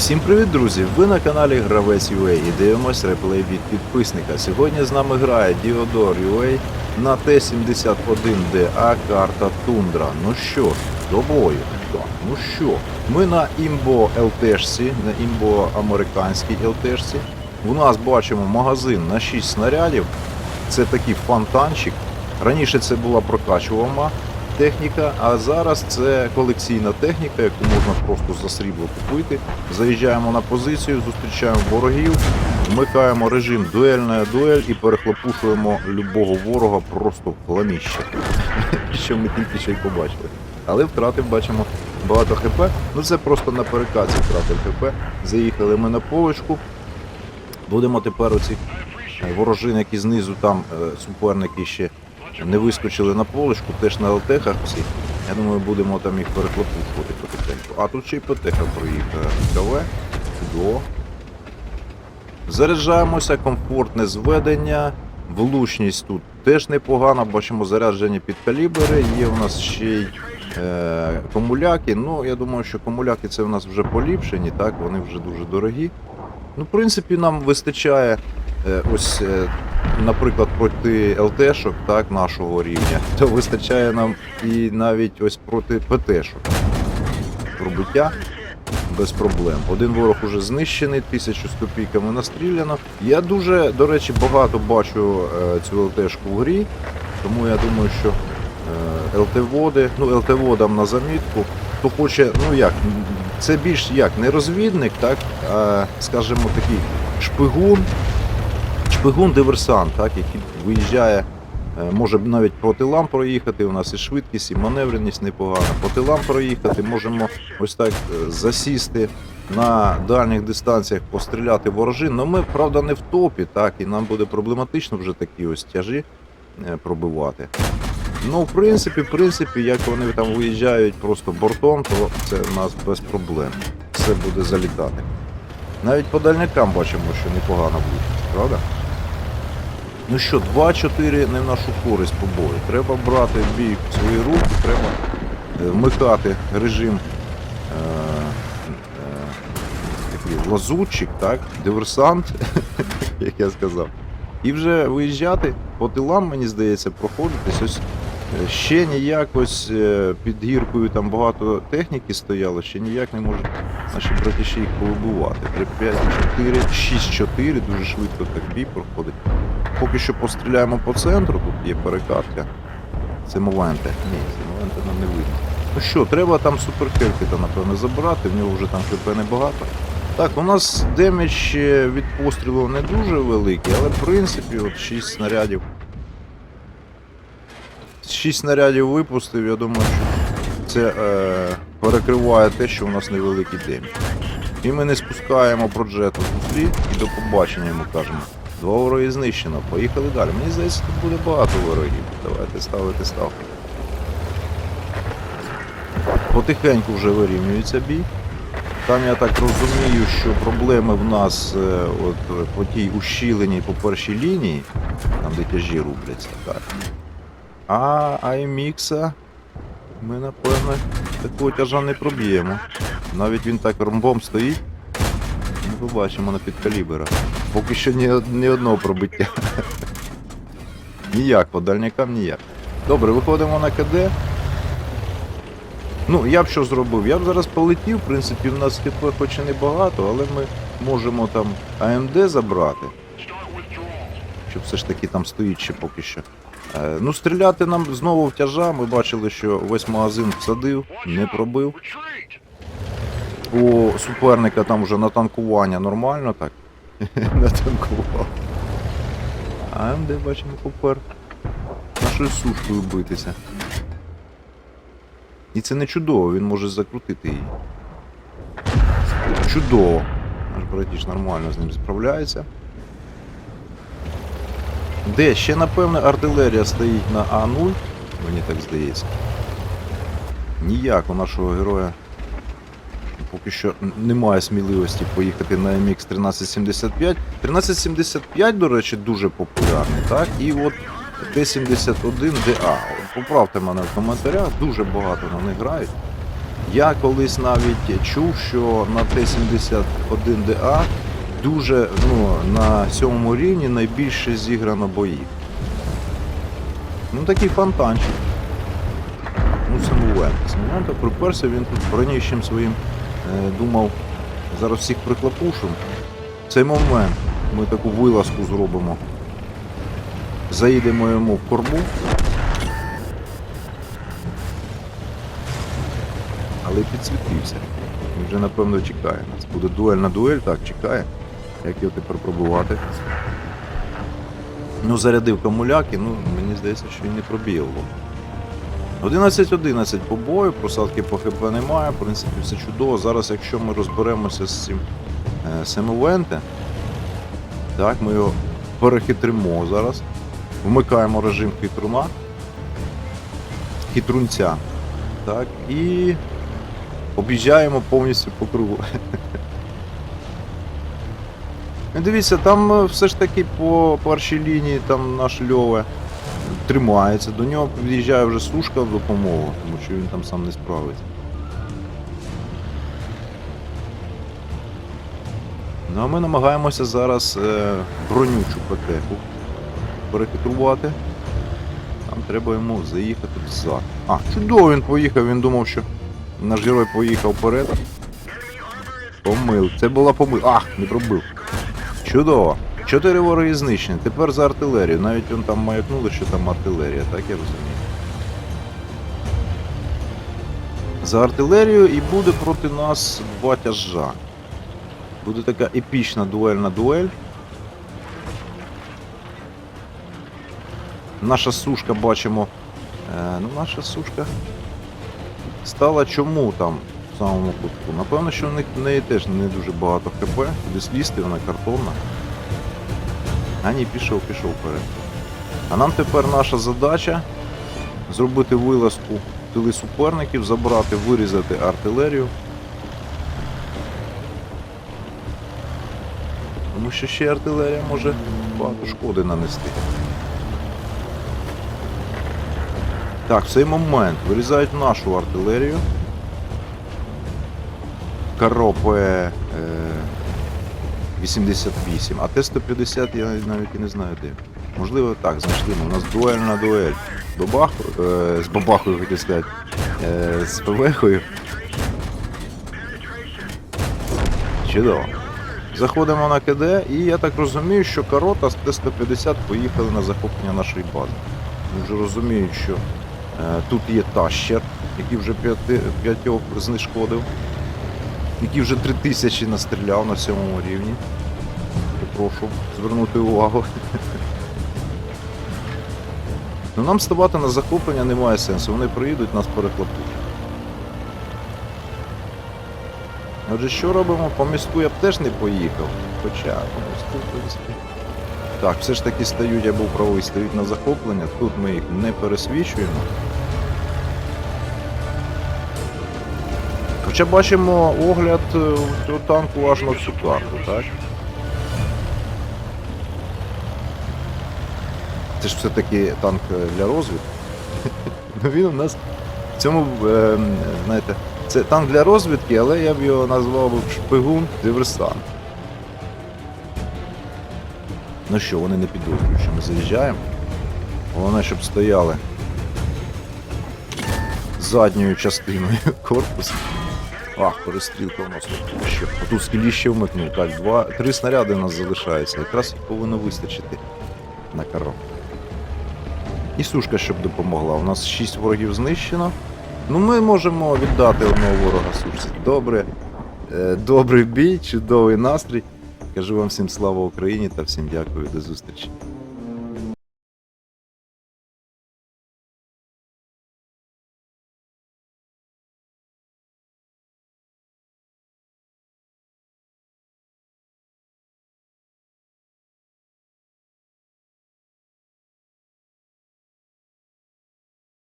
Всім привіт, друзі! Ви на каналі Гравець UA і дивимось реплей від підписника. Сьогодні з нами грає Діодор UA на Т-71ДА карта Тундра. Ну що до бою. Ну що, ми на імбо ЛТшці, на імбо американській ЛТшці. У нас бачимо магазин на 6 снарядів. Це такий фонтанчик. Раніше це була прокачувана техніка, а зараз це колекційна техніка, яку можна просто за срібло купити. Заїжджаємо на позицію, зустрічаємо ворогів, вмикаємо режим дуельна дуель і перехлопушуємо любого ворога просто в хламіще. Що ми тільки що й побачили. Але втратив, бачимо, багато хп. Ну це просто на перекаці втратив хп. Заїхали ми на полочку. Будемо тепер оці е, ворожини, які знизу там е, суперники ще не вискочили на полочку, теж на ЛТХах всі. Я думаю, будемо там їх перехлопушувати потихеньку. А тут ще й ПТХ проїхав. КВ. Чудово. Заряджаємося, комфортне зведення. Влучність тут теж непогана. Бачимо заряджені під калібри. Є у нас ще й е, комуляки. Ну, я думаю, що комуляки це в нас вже поліпшені, так, вони вже дуже дорогі. Ну, в принципі, нам вистачає е, ось, е, наприклад, проти ЛТшок, так, нашого рівня, то вистачає нам і навіть ось проти ПТшок. Пробиття без проблем. Один ворог уже знищений, тисячу з копійками настріляно. Я дуже, до речі, багато бачу е, цю ЛТшку в грі, тому я думаю, що е, ЛТ-води, ну ЛТ-водам на замітку, хто хоче, ну як, це більш як не розвідник, так, а скажімо такий шпигун, шпигун-диверсант, так, який виїжджає, е, може навіть по тилам проїхати. У нас і швидкість, і маневреність непогана. По тилам проїхати, можемо ось так е, засісти на дальніх дистанціях, постріляти ворожин. Ну ми, правда, не в топі, так, і нам буде проблематично вже такі ось тяжі е, пробивати. Ну, в принципі, в принципі, як вони там виїжджають просто бортом, то це в нас без проблем. Все буде залітати. Навіть по дальникам бачимо, що непогано буде, правда? Ну що, 2-4 не в нашу користь по бою. Треба брати бій в свої руки, треба е, вмикати режим е, е, лазутчик, так, диверсант, як я сказав. І вже виїжджати по тилам, мені здається, проходитись. Ось е, ще ніяк ось е, під гіркою там багато техніки стояло, ще ніяк не можуть наші братіші їх повибивати. 3, 5, 4, 6, 4, дуже швидко так бій проходить. Поки що постріляємо по центру, тут є перекатка. Це Мовенте. Ні, це Мовенте нам не видно. Ну що, треба там суперхелькіта, напевно, забирати, в нього вже там ХП небагато. Так, у нас демедж е, від пострілу не дуже великий, але в принципі от 6 снарядів. 6 снарядів випустив, я думаю, що це е, перекриває те, що у нас невеликий демедж. І ми не спускаємо проджету з гуслі і до побачення йому кажемо. Два вороги знищено, поїхали далі. Мені здається, тут буде багато ворогів. Давайте ставити ставки. Потихеньку вже вирівнюється бій. Там я так розумію, що проблеми в нас е, от, по тій ущіленій по першій лінії, там де тяжі рубляться, так. А Аймікса ми, напевно, такого тяжа не проб'ємо. Навіть він так ромбом стоїть. Побачимо на підкалібера. Поки що ні, ні одного пробиття. ніяк, по дальнякам ніяк. Добре, виходимо на КД. Ну, я б що зробив? Я б зараз полетів, в принципі, в нас ХП хоч і небагато, але ми можемо там АМД забрати. Щоб все ж таки там стоїть ще поки що. Е, ну, стріляти нам знову в тяжа. Ми бачили, що весь магазин всадив, не пробив. У суперника там вже натанкування нормально так. Натанкував. А МД бачимо попер. Нашою сушкою битися. І це не чудово, він може закрутити її. Чудово. Наш братіш нормально з ним справляється. Де? Ще, напевне, артилерія стоїть на А0, мені так здається. Ніяк у нашого героя поки що немає сміливості поїхати на MX 1375. 1375, до речі, дуже популярний, так? І от Т-71ДА. Поправте мене в коментарях, дуже багато на них грають. Я колись навіть чув, що на Т-71ДА дуже ну, на сьомому рівні найбільше зіграно боїв. Ну такий фонтанчик. Ну, самовент. Самовента приперся, він тут броніщим своїм думав, зараз всіх приклапушим. В цей момент ми таку вилазку зробимо. Заїдемо йому в корму. Але підсвітився. Він вже напевно чекає нас. Буде дуель на дуель, так, чекає. Як його тепер пробувати? Ну, зарядив камуляки, ну, мені здається, що він не пробіє лом. 11-11 по бою, просадки по ХП немає, в принципі, все чудово. Зараз, якщо ми розберемося з цим е, Семовенте, так, ми його перехитримо зараз. Вмикаємо режим хитруна, хитрунця. Так, і об'їжджаємо повністю по кругу. Ну, Дивіться, там е, все ж таки по першій лінії там наш Льове тримається. До нього під'їжджає вже сушка в допомогу, тому що він там сам не справиться. Ну а ми намагаємося зараз е, бронючу ПТ-ку перехитрувати. Нам треба йому заїхати взад. А, чудово він поїхав, він думав, що наш герой поїхав вперед. Помил. Це була помилка. Ах, не пробив. Чудово. Чотири вороги знищені. Тепер за артилерію. Навіть вон там маякнули, що там артилерія, так я розумію. За артилерію і буде проти нас два тяжа. Буде така епічна дуельна дуель. Наша сушка бачимо. Е, ну, наша сушка стала чому там в самому кутку? Напевно, що в неї теж не дуже багато хп, куди слізти, вона картонна. А ні, пішов, пішов вперед. А нам тепер наша задача зробити вилазку тили суперників, забрати, вирізати артилерію. Тому що ще артилерія може багато шкоди нанести. Так, в цей момент вирізають нашу артилерію. Каропе 88, а Т-150 я навіть і не знаю де. Можливо так, знайшли. У нас дуель на дуель. Бабах, е, з бабахою хотів сказати. Е, з ПВХою. Чудово. Заходимо на КД, і я так розумію, що Карота з Т-150 поїхали на захоплення нашої бази. Вони вже розуміють, що е, тут є тащер, який вже п'ятьох знешкодив, який вже три тисячі настріляв на сьомому рівні. Прошу звернути увагу. Ну нам ставати на захоплення немає сенсу, вони приїдуть, нас перехлопуть. Отже, що робимо? По місту я б теж не поїхав. Хоча по місту, в принципі. Так, все ж таки стають, я був правий, стають на захоплення. Тут ми їх не пересвічуємо. Хоча бачимо огляд е, цього танку аж на всю карту, так? Це ж все-таки танк е, для розвідки. Ну він у нас в цьому, е, знаєте, це танк для розвідки, але я б його назвав шпигун диверсант. Ну що, вони не підозрюють, що ми заїжджаємо. Головне, щоб стояли задньою частиною корпусу. Ах, перестрілка у нас тут ще. Тут скеліще вмикнув. Так, два, три снаряди у нас залишається. Якраз їх повинно вистачити на каро. І сушка, щоб допомогла. У нас 6 ворогів знищено. Ну ми можемо віддати одного ворога сушці. Добре. Е, добрий бій, чудовий настрій. Кажу вам всім слава Україні та всім дякую, до зустрічі.